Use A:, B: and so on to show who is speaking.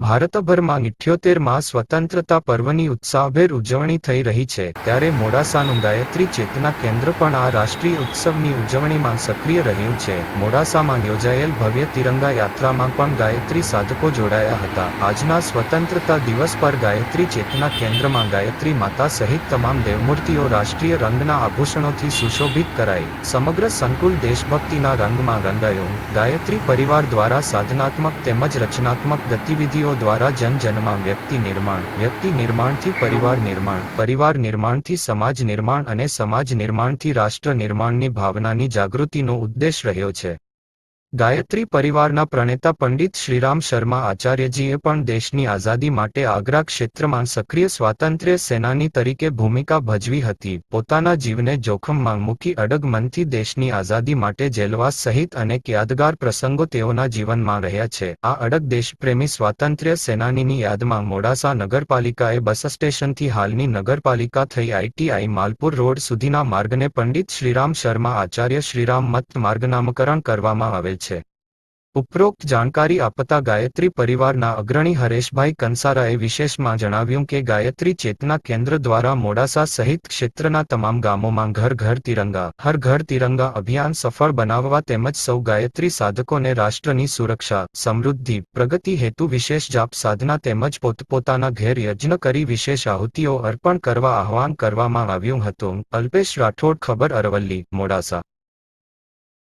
A: ભારતભરમાં ઇઠ્યોતેરમાં સ્વતંત્રતા પર્વની ઉત્સાહભેર ઉજવણી થઈ રહી છે, ત્યારે મોડાસાનું ગાયત્રી ચેતના કેન્દ્ર પણ આ રાષ્ટ્રીય ઉત્સવની ઉજવણીમાં સક્રિય રહ્યું છે. મોડાસામાં યોજાયેલ ભવ્ય તિરંગા યાત્રામાં પણ ગાયત્રી સાધકો જોડાયા હતા. આજના સ્વતંત્રતા દિવસ પર ગાયત્રી ચેતના કેન્દ્રમાં ગાયત્રી માતા સહિત તમામ દેવમૂર્તિઓ રાષ્ટ્રીય રંગના આભૂષણોથી સુશોભિત કરાઈ. સમગ્ર સંકુલ દેશભક્તિના રંગમાં રંગાયો. ગાયત્રી પરિવાર દ્વારા સાધનાત્મક તેમજ રચનાત્મક ગતિવિધિઓ દ્વારા જન જનમાં વ્યક્તિ નિર્માણ, વ્યક્તિ નિર્માણથી પરિવાર નિર્માણ, પરિવાર નિર્માણથી સમાજ નિર્માણ અને સમાજ નિર્માણથી રાષ્ટ્ર નિર્માણની ભાવનાની જાગૃતિનો ઉદ્દેશ રહ્યો છે. ગાયત્રી પરિવારના પ્રણેતા પંડિત શ્રીરામ શર્મા આચાર્યજીએ પણ દેશની આઝાદી માટે આગ્રા ક્ષેત્રમાં સક્રિય સ્વાતંત્ર્ય સેનાની તરીકે ભૂમિકા ભજવી હતી. પોતાના જીવને જોખમમાં મૂકી અડગ મનથી દેશની આઝાદી માટે જેલવાસ સહિત અનેક યાદગાર પ્રસંગો તેઓના જીવનમાં રહ્યા છે. આ અડગ દેશપ્રેમી સ્વાતંત્ર્ય સેનાનીની યાદમાં મોડાસા નગરપાલિકાએ બસ સ્ટેશનથી હાલની નગરપાલિકા થઈ આઈટીઆઈ માલપુર રોડ સુધીના માર્ગને પંડિત શ્રીરામ શર્મા આચાર્ય શ્રીરામ મત માર્ગ નામકરણ કરવામાં આવેલ છે. ઉપરોક્ત જાણકારી આપતા ગાયત્રી પરિવારના અગ્રણી હરેશભાઈ કંસારાએ વિશેષમાં જણાવ્યું કે ગાયત્રી ચેતના કેન્દ્ર દ્વારા મોડાસા સહિત ક્ષેત્રના તમામ ગામોમાં ઘર ઘર તિરંગા, હર ઘર તિરંગા અભિયાન સફળ બનાવવા તેમજ સૌ ગાયત્રી સાધકોને રાષ્ટ્રની સુરક્ષા, સમૃદ્ધિ, પ્રગતિ હેતુ વિશેષ જાપ સાધના તેમજ પોતપોતાના ઘેર યજ્ઞ કરી વિશેષ આહુતિઓ અર્પણ કરવા આહવાન કરવામાં આવ્યું હતું. અલ્પેશ રાઠોડ, ખબર અરવલ્લી, મોડાસા.